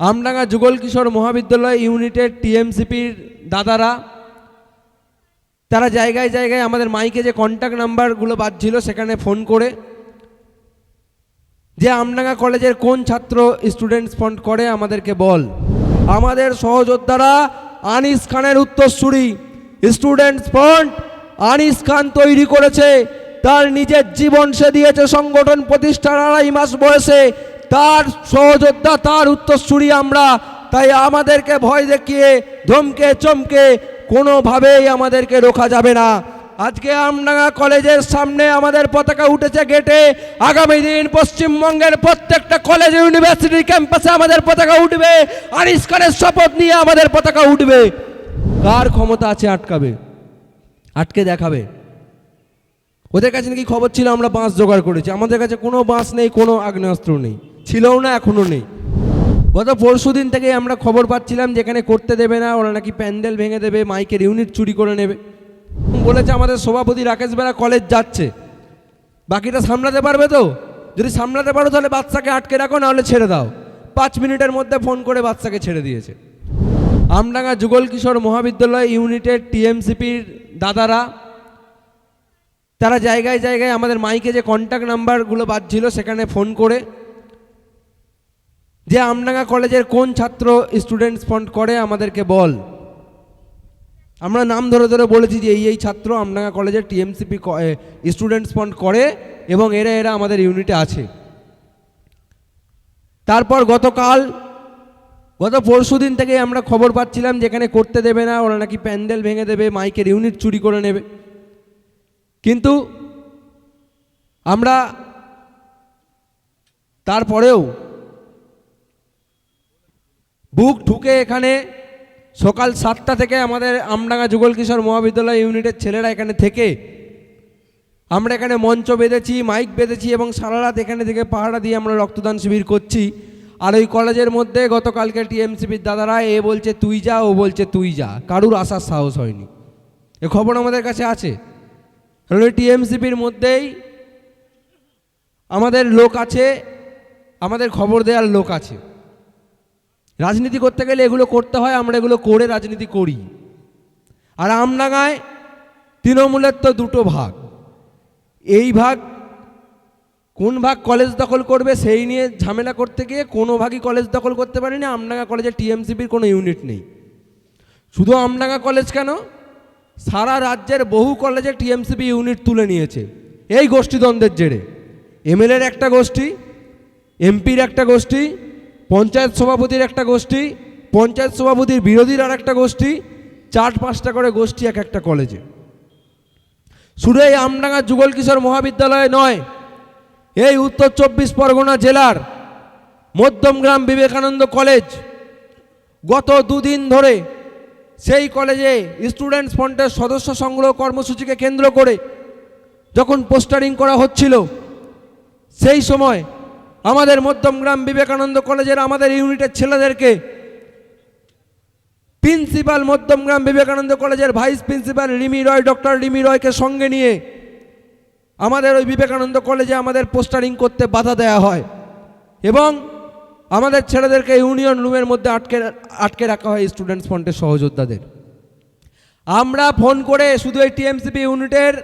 আমডাঙ্গা যুগল কিশোর মহাবিদ্যালয় ইউনিটের টিএমসিপির দাদারা, তারা জায়গায় জায়গায় আমাদের মাইকে যে কন্ট্যাক্ট নাম্বারগুলো বাজছিল, সেখানে ফোন করে যে আমডাঙ্গা কলেজের কোন ছাত্র স্টুডেন্টস ফন্ড করে, আমাদেরকে বল। আমাদের সহযোদ্ধারা আনিস খানের উত্তরসূরি স্টুডেন্টস ফন্ড আনিস খান তৈরি করেছে, তার নিজের জীবন সে দিয়েছে সংগঠন প্রতিষ্ঠার আড়াই মাস বয়সে। তার সহযোদ্ধা, তার উত্তরসূরি আমরা। তাই আমাদেরকে ভয় দেখিয়ে, ধমকে, চমকে কোনোভাবেই আমাদেরকে রোখা যাবে না। আজকে আমডাঙ্গা কলেজের সামনে আমাদের পতাকা উঠেছে গেটে। আগামী দিন পশ্চিমবঙ্গের প্রত্যেকটা কলেজ ইউনিভার্সিটি ক্যাম্পাসে আমাদের পতাকা উঠবে। আনিস খানের শপথ নিয়ে আমাদের পতাকা উঠবে। কার ক্ষমতা আছে আটকাবে? আটকে দেখাবে। ওদের কাছে নাকি খবর ছিল আমরা বাঁশ জোগাড় করেছি। আমাদের কাছে কোনো বাঁশ নেই, কোনো আগ্নেয়াস্ত্র নেই। ছিলও না, এখনও নেই। গত পরশু দিন থেকে আমরা খবর পাচ্ছিলাম যেখানে করতে দেবে না, ওরা নাকি প্যান্ডেল ভেঙে দেবে, মাইকের ইউনিট চুরি করে নেবে। বলেছে আমাদের সভাপতি রাকেশ বেরা কলেজ যাচ্ছে। বাকিটা সামলাতে পারবে তো? যদি সামলাতে পারো তাহলে বাচ্চাকে আটকে রাখো, নাহলে ছেড়ে দাও। পাঁচ মিনিটের মধ্যে ফোন করে বাচ্চাকে ছেড়ে দিয়েছে। আমডাঙ্গা যুগল কিশোর মহাবিদ্যালয় ইউনিটের টিএমসিপির দাদারা তারা জায়গায় জায়গায় আমাদের মাইকে যে কন্ট্যাক্ট নাম্বারগুলো বাজছিল, সেখানে ফোন করে যে আমডাঙ্গা কলেজের কোন ছাত্র স্টুডেন্টস ফন্ড করে, আমাদেরকে বল। আমরা নাম ধরে ধরে বলেছি যে এই এই ছাত্র আমডাঙ্গা কলেজের টিএমসিপি স্টুডেন্টস ফন্ড করে এবং এরা এরা আমাদের ইউনিটে আছে। তারপর গতকাল, গত পরশু দিন থেকে আমরা খবর পাচ্ছিলাম যেখানে করতে দেবে না, ওরা নাকি প্যান্ডেল ভেঙে দেবে, মাইকের ইউনিট চুরি করে নেবে। কিন্তু আমরা তারপরেও বুক ঢুকে এখানে সকাল সাতটা থেকে আমাদের আমডাঙ্গা যুগল কিশোর মহাবিদ্যালয় ইউনিটের ছেলেরা এখানে থেকে আমরা এখানে মঞ্চ বেঁধেছি, মাইক বেঁধেছি এবং সারা রাত এখানে থেকে পাহারা দিয়ে আমরা রক্তদান শিবির করছি। আর ওই কলেজের মধ্যে গতকালকে টিএমসিপির দাদারা এ বলছে, তুই যা, ও বলছে, তুই যা। কারুর আসার সাহস হয়নি। এ খবর আমাদের কাছে আছে? টিএমসিপির মধ্যেই আমাদের লোক আছে, আমাদের খবর দেওয়ার লোক আছে। রাজনীতি করতে গেলে এগুলো করতে হয়, আমরা এগুলো করে রাজনীতি করি। আর আমডাঙ্গায় তৃণমূলের তো দুটো ভাগ। এই ভাগ কোন ভাগ কলেজ দখল করবে সেই নিয়ে ঝামেলা করতে গিয়ে কোনো ভাগই কলেজ দখল করতে পারেনি। আমডাঙ্গা কলেজে টিএমসিপির কোনো ইউনিট নেই। শুধু আমডাঙ্গা কলেজ কেন? সারা রাজ্যের বহু কলেজে টিএমসিপি ইউনিট তুলে নিয়েছে। এই গোষ্ঠীদ্বন্দ্বের জেরে। এমএলএর একটা গোষ্ঠী, এমপির একটা গোষ্ঠী, পঞ্চায়েত সভাপতির একটা গোষ্ঠী, পঞ্চায়েত সভাপতির বিরোধীর আর একটা গোষ্ঠী, চার পাঁচটা করে গোষ্ঠী এক একটা কলেজে। শুধু এই আমডাঙ্গা যুগল কিশোর মহাবিদ্যালয়ে নয়, এই উত্তর চব্বিশ পরগনা জেলার মধ্যমগ্রাম বিবেকানন্দ কলেজ গত দুদিন ধরে সেই কলেজে স্টুডেন্টস ফ্রন্টের সদস্য সংগ্রহ কর্মসূচিকে কেন্দ্র করে যখন পোস্টারিং করা হচ্ছিল, সেই সময় আমাদের মধ্যমগ্রাম বিবেকানন্দ কলেজের আমাদের ইউনিটের ছেলেদেরকে প্রিন্সিপাল মধ্যমগ্রাম বিবেকানন্দ কলেজের vice principal Rimi Roy doctor Rimi রয়কে সঙ্গে নিয়ে আমাদের ওই বিবেকানন্দ কলেজে আমাদের পোস্টারিং করতে বাধা দেওয়া হয়। এবং আমাদের ছেলেদেরকে ইউনিয়ন রুমের মধ্যে আটকে আটকে রাখা হয় স্টুডেন্টস ফ্রন্টের সহযোদ্ধাদের। আমরা ফোন করে শুধু এই টিএমসিপি ইউনিটের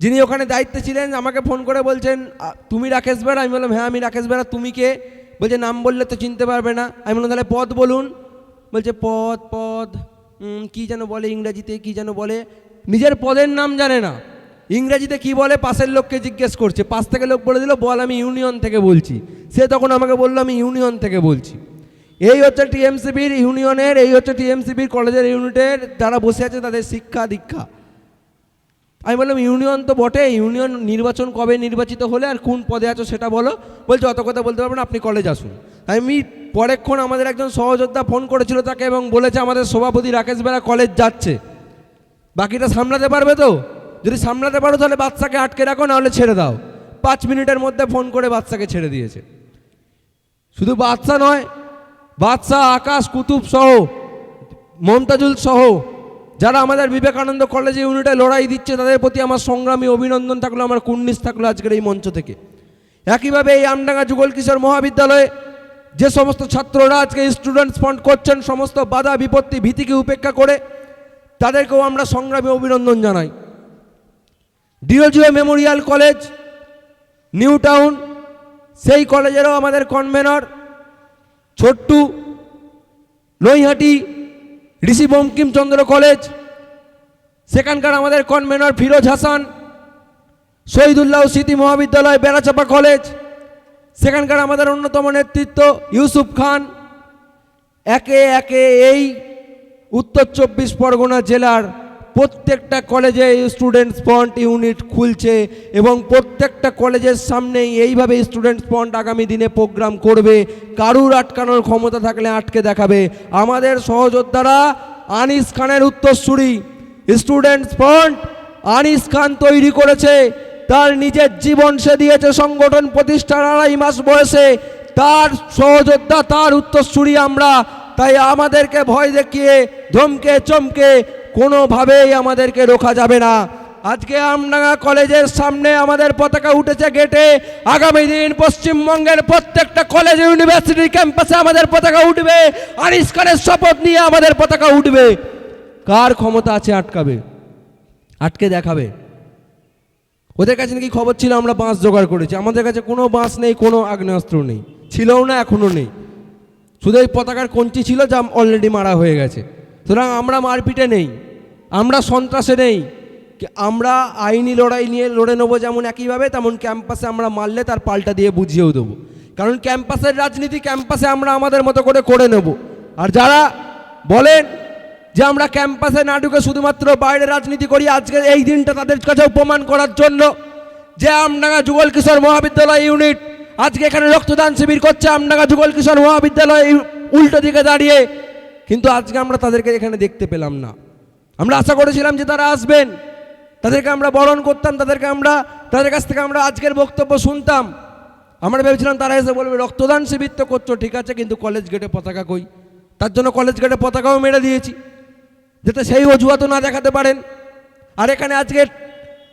যিনি ওখানে দায়িত্বে ছিলেন, আমাকে ফোন করে বলছেন তুমি রাকেশ বেরা আমি বললাম হ্যাঁ আমি রাকেশ বেরা তুমি কে? বলছে, নাম বললে তো চিনতে পারবে না। আমি বললাম, তাহলে পদ বলুন। বলছে, পদ পদ কি যেন বলে ইংরাজিতে, কি যেন বলে? নিজের পদের নাম জানে না। ইংরেজিতে কি বলে? পাশের লোককে জিজ্ঞেস করছে। পাশ থেকে লোক বলে দিল, বল, আমি ইউনিয়ন থেকে বলছি। সে তখন আমাকে বলল, আমি ইউনিয়ন থেকে বলছি। এই হচ্ছে টিএমসিবির ইউনিয়নের, এই হচ্ছে টিএমসিবির কলেজের ইউনিটের যারা বসে আছে তাদের শিক্ষা দীক্ষা। আমি বললাম, ইউনিয়ন তো বটে, ইউনিয়ন নির্বাচন কবে নির্বাচিত হলে আর কোন পদে আছো সেটা বলো। বলছে, অত কথা বলতে পারবেন আপনি কলেজ আসুন। আমি পরেক্ষণ আমাদের একজন সহযোদ্ধা ফোন করেছিল তাকে এবং বলেছে, আমাদের সভাপতি রাকেশ বেরা কলেজ যাচ্ছে। বাকিটা সামলাতে পারবে তো? যদি সামলাতে পারো তাহলে বাচ্চাকে আটকে রাখো, নাহলে ছেড়ে দাও। পাঁচ মিনিটের মধ্যে ফোন করে বাচ্চাকে ছেড়ে দিয়েছে। শুধু বাচ্চা নয়, বাচ্চা, আকাশ, কুতুব সহ, মমতাজুল সহ, যারা আমাদের বিবেকানন্দ কলেজে ইউনিটে লড়াই দিচ্ছে, তাদের প্রতি আমার সংগ্রামী অভিনন্দন থাকল, আমার কুন্নিস থাকল আজকের এই মঞ্চ থেকে। একইভাবে এই আমডাঙ্গা যুগল কিশোর মহাবিদ্যালয়ে যে সমস্ত ছাত্ররা আজকে স্টুডেন্টস ফান্ড করছেন, সমস্ত বাধা, বিপত্তি, ভীতিকে উপেক্ষা করে, তাদেরকেও আমরা সংগ্রামী অভিনন্দন জানাই। ডিওজিও মেমোরিয়াল কলেজ, নিউ টাউন, সেই কলেজেরও আমাদের কনভেনর, ছোট্টু, নৈহাটি, ঋষি বঙ্কিমচন্দ্র কলেজ, সেখানকার আমাদের কনভেনর ফিরোজ হাসান, শহীদুল্লাহ স্মৃতি মহাবিদ্যালয় বেড়াচাপা কলেজ, সেখানকার আমাদের অন্যতম নেতৃত্ব ইউসুফ খান, একে একে এই উত্তর চব্বিশ পরগনা জেলার প্রত্যেকটা কলেজে স্টুডেন্টস ফন্ড ইউনিট খুলছে এবং প্রত্যেকটা কলেজের সামনেই এইভাবে স্টুডেন্টস ফন্ড আগামী দিনে প্রোগ্রাম করবে। কারুর আটকানোর ক্ষমতা থাকলে আটকে দেখাবে। আমাদের সহযোদ্ধারা আনিস খানের উত্তরসূরি। স্টুডেন্টস ফন্ড আনিস খান তৈরি করেছে। তার নিজের জীবন সে দিয়েছে সংগঠন প্রতিষ্ঠার আড়াই মাস বয়সে। তার সহযোদ্ধা, তার উত্তরসূরি আমরা। তাই আমাদেরকে ভয় দেখিয়ে, ধমকে, চমকে কোনোভাবেই আমাদেরকে রোখা যাবে না। আজকে আমডাঙ্গা কলেজের সামনে আমাদের পতাকা উঠেছে গেটে। আগামী দিন পশ্চিমবঙ্গের প্রত্যেকটা কলেজ ইউনিভার্সিটি ক্যাম্পাসে আমাদের পতাকা উঠবে। আনিস খানের শপথ নিয়ে আমাদের পতাকা উঠবে। কার ক্ষমতা আছে আটকাবে? আটকে দেখাবে। ওদের কাছে নাকি খবর ছিল আমরা বাঁশ জোগাড় করেছি। আমাদের কাছে কোনো বাঁশ নেই, কোনো আগ্নেয়াস্ত্র নেই। ছিলও না, এখনও নেই। শুধু এই পতাকার কঞ্চি ছিল যা অলরেডি মারা হয়ে গেছে। সুতরাং আমরা মারপিটে নেই, আমরা সন্ত্রাসে নেই। আমরা আইনি লড়াই নিয়ে লড়ে নেব যেমন একইভাবে, তেমন ক্যাম্পাসে আমরা মারলে তার পাল্টা দিয়ে বুঝিয়েও দেবো। কারণ ক্যাম্পাসের রাজনীতি ক্যাম্পাসে আমরা আমাদের মতো করে করে নেব। আর যারা বলেন যে আমরা ক্যাম্পাসে না ঢুকে শুধুমাত্র বাইরে রাজনীতি করি, আজকে এই দিনটা তাদের কাছেও প্রমাণ করার জন্য যে আমডাঙ্গা যুগল কিশোর মহাবিদ্যালয় ইউনিট, আজকে এখানে রক্তদান শিবির করছে আমডাঙ্গা যুগল কিশোর মহাবিদ্যালয় উল্টো দিকে দাঁড়িয়ে কিন্তু আজকে আমরা তাদেরকে এখানে দেখতে পেলাম না। আমরা আশা করেছিলাম যে তারা আসবেন। তাদেরকে আমরা বরণ করতাম, তাদেরকে আমরা, তাদের কাছ থেকে আমরা আজকের বক্তব্য শুনতাম। আমরা ভেবেছিলাম তারা এসে বলবে, রক্তদান শিবির তো করছ, ঠিক আছে, কিন্তু কলেজ গেটে পতাকা কই? তার জন্য কলেজ গেটে পতাকাও মেরে দিয়েছি, যাতে সেই অজুহাত না দেখাতে পারেন। আর এখানে আজকে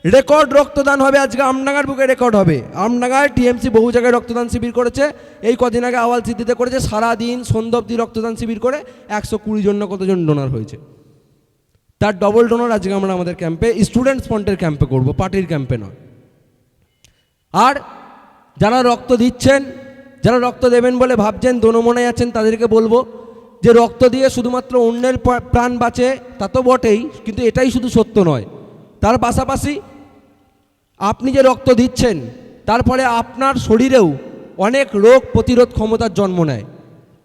রেকর্ড রক্তদান হবে, আজকে আমডাঙ্গার বুকে রেকর্ড হবে। আমডাঙ্গায় টিএমসি বহু জায়গায় রক্তদান শিবির করেছে। এই কদিন আগে আওয়াল সিদ্ধিতে করেছে, সারাদিন সন্ধ্যা অব্দি রক্তদান শিবির করে একশো কুড়ি জন কতজন ডোনার হয়েছে। তার ডবল ডোনার আজকে আমরা আমাদের ক্যাম্পে স্টুডেন্টস ফন্টের ক্যাম্পে করব পার্টির ক্যাম্পে নয়। আর যারা রক্ত দিচ্ছেন, যারা রক্ত দেবেন বলে ভাবছেন দোনমনে আছেন, তাদেরকে বলব যে রক্ত দিয়ে শুধুমাত্র অন্যের প্রাণ বাঁচে, তা তো বটেই, কিন্তু এটাই শুধু সত্য নয়। তার পাশাপাশি আপনি যে রক্ত দিচ্ছেন তারপরে আপনার শরীরেও অনেক রোগ প্রতিরোধ ক্ষমতার জন্ম নেয়।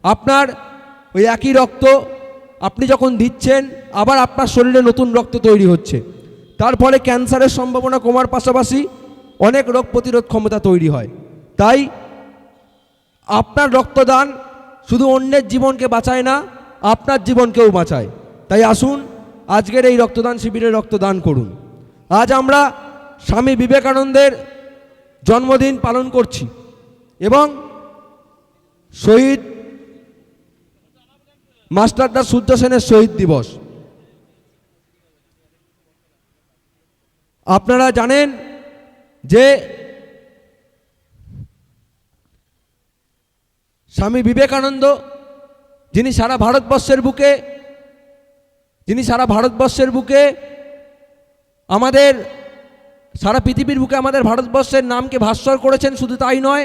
আপনার ওই একই রক্ত আপনি যখন দিচ্ছেন, আবার আপনার শরীরে নতুন রক্ত তৈরি হচ্ছে। তারপরে ক্যান্সারের সম্ভাবনা কমার পাশাপাশি অনেক রোগ প্রতিরোধ ক্ষমতা তৈরি হয়। তাই আপনার রক্তদান শুধু অন্যের জীবনকে বাঁচায় না, আপনার জীবনকেও বাঁচায়। তাই আসুন, আজকের এই রক্তদান শিবিরে রক্তদান করুন। আজ আমরা স্বামী বিবেকানন্দের জন্মদিন পালন করছি এবং শহীদ মাস্টারদা সূর্য সেনের শহীদ দিবস। আপনারা জানেন যে স্বামী বিবেকানন্দ, যিনি সারা ভারতবর্ষের বুকে, যিনি সারা ভারতবর্ষের বুকে আমাদের সারা পৃথিবীর বুকে আমাদের ভারতবর্ষের নামকে ভাস্বর করেছেন, শুধু তাই নয়,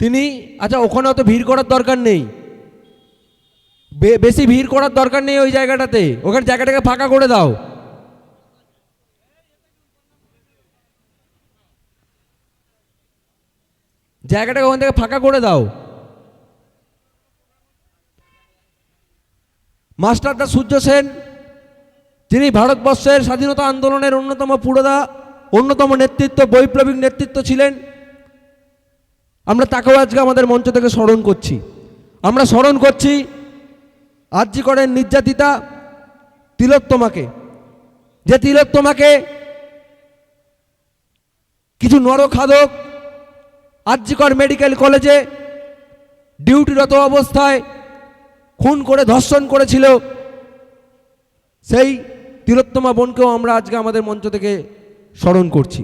তিনি আচ্ছা ওখানে অত ভিড় করার দরকার নেই। বেশি ভিড় করার দরকার নেই ওই জায়গাটাতে। ওখানে জায়গাটাকে ফাঁকা করে দাও। জায়গাটাকে ওখান থেকে ফাঁকা করে দাও। মাস্টারদা সূর্য সেন যিনি ভারতবর্ষের স্বাধীনতা আন্দোলনের অন্যতম পুরোদা, অন্যতম নেতৃত্ব, বৈপ্লবিক নেতৃত্ব ছিলেন। আমরা তাকেও আজকে আমাদের মঞ্চ থেকে স্মরণ করছি। আমরা স্মরণ করছি আর্জি করেন নির্যাতিতা তিলোত্তমাকে। যে তিলোত্তমাকে কিছু নরখাদক আর্জিকর মেডিকেল কলেজে ডিউটিরত অবস্থায় খুন করে ধর্ষণ করেছিল, সেই তিলোত্তমা বোনকেও আমরা আজকে আমাদের মঞ্চ থেকে স্মরণ করছি।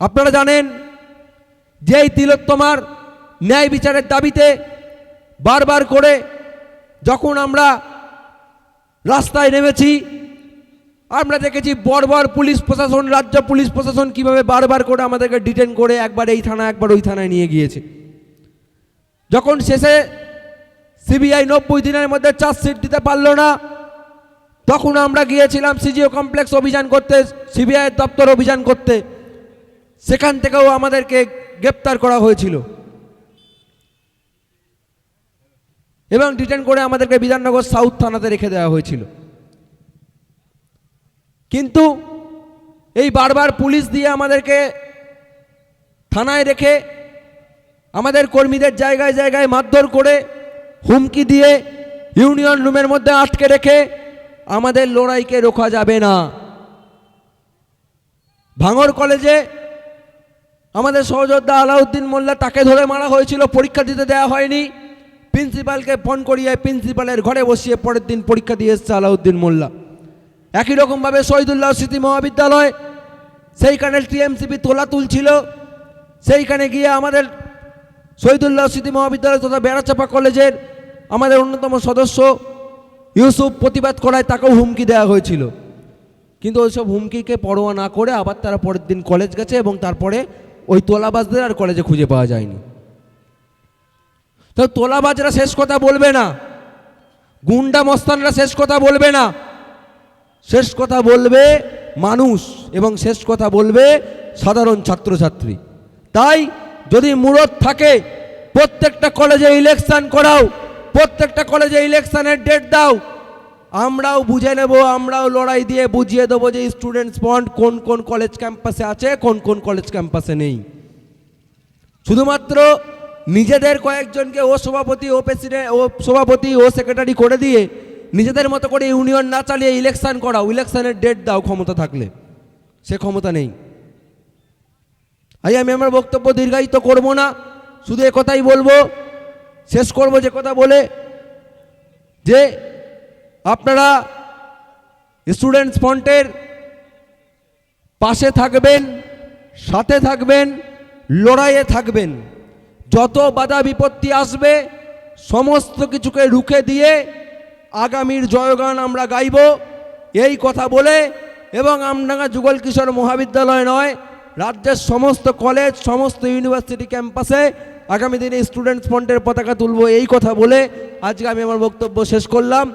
আপনারা জানেন যেই তিলোত্তমার ন্যায় বিচারের দাবিতে বারবার করে যখন আমরা রাস্তায় নেমেছি, আমরা দেখেছি বর্বর পুলিশ প্রশাসন, রাজ্য পুলিশ প্রশাসন কীভাবে বারবার করে আমাদেরকে ডিটেন করে একবার এই থানা একবার ওই থানায় নিয়ে গিয়েছে। যখন শেষে সিবিআই নব্বই দিনের মধ্যে চার্জশিট দিতে পারল না তখন আমরা গিয়েছিলাম সিজিও কমপ্লেক্স অভিযান করতে, সিবিআই দপ্তর অভিযান করতে। সেখান থেকেও আমাদেরকে গ্রেপ্তার করা হয়েছিল। এবং ডিটেন করে আমাদেরকে বিধাননগর সাউথ থানাতে রেখে দেওয়া হয়েছিল। কিন্তু এই বারবার পুলিশ দিয়ে আমাদেরকে থানায় রেখে আমাদের কর্মীদের জায়গায় জায়গায় মারধর করে হুমকি দিয়ে ইউনিয়ন রুমের মধ্যে আটকে রেখে আমাদের লড়াইকে রোখা যাবে না। ভাঙর কলেজে আমাদের সহযোদ্ধা আলাউদ্দিন মোল্লা তাকে ধরে মারা হয়েছিল, পরীক্ষা দিতে দেওয়া হয়নি। প্রিন্সিপালকে ফোন করিয়ে প্রিন্সিপালের ঘরে বসিয়ে পরের দিন পরীক্ষা দিয়ে এসছে আলাউদ্দিন মোল্লা। একই রকমভাবে শহীদুল্লাহ স্মৃতি মহাবিদ্যালয়, সেইখানে টিএমসিপি তোলা তুলছিল। সেইখানে গিয়ে আমাদের শহীদুল্লাহ স্মৃতি মহাবিদ্যালয় তথা বেড়াচাপা কলেজের আমাদের অন্যতম সদস্য ইউসুফ প্রতিবাদ করায় তাকেও হুমকি দেওয়া হয়েছিল। কিন্তু ওইসব হুমকিকে পরোয়া না করে আবার তারা পরের দিন কলেজ গেছে এবং তারপরে ওই তোলাবাজদের আর কলেজে খুঁজে পাওয়া যায়নি। তো তোলাবাজরা শেষ কথা বলবে না। গুন্ডা মস্তানরা শেষ কথা বলবে না। শেষ কথা বলবে মানুষ এবং শেষ কথা বলবে সাধারণ ছাত্রছাত্রী। তাই যদি মুরত থাকে, প্রত্যেকটা কলেজে ইলেকশন করাও। প্রত্যেকটা কলেজে ইলেকশনের ডেট দাও। আমরাও বুঝে নেব, আমরাও লড়াই দিয়ে বুঝিয়ে দেবো যে স্টুডেন্টস বন্ড কোন কোন কলেজ ক্যাম্পাসে আছে, কোন কোন কলেজ ক্যাম্পাসে নেই। শুধুমাত্র নিজেদের কয়েকজনকে ও সভাপতি, ও প্রেসিডেন্ট ও সভাপতি, ও সেক্রেটারি করে দিয়ে নিজেদের মতো করে ইউনিয়ন না চালিয়ে ইলেকশন করাও ইলেকশনের ডেট দাও ক্ষমতা থাকলে। সে ক্ষমতা নেই। আই আমি আমার বক্তব্য দীর্ঘায়িত করব না, শুধু কথাই বলব শেষ করব যে কথা বলে, যে আপনারা স্টুডেন্টস ফ্রন্টের পাশে থাকবেন, সাথে থাকবেন, লড়াইয়ে থাকবেন। যত বাধা বিপত্তি আসবে, সমস্ত কিছুকে রুখে দিয়ে আগামীর জয়গান আমরা গাইব। এই কথা বলে এবং আমডাঙ্গা যুগল কিশোর মহাবিদ্যালয় নয়, রাজ্যের সমস্ত কলেজ সমস্ত ইউনিভার্সিটি ক্যাম্পাসে আগামী দিনে স্টুডেন্টস ফ্রন্টের পতাকা তুলব, এই কথা বলে আজকে আমি আমার বক্তব্য শেষ করলাম।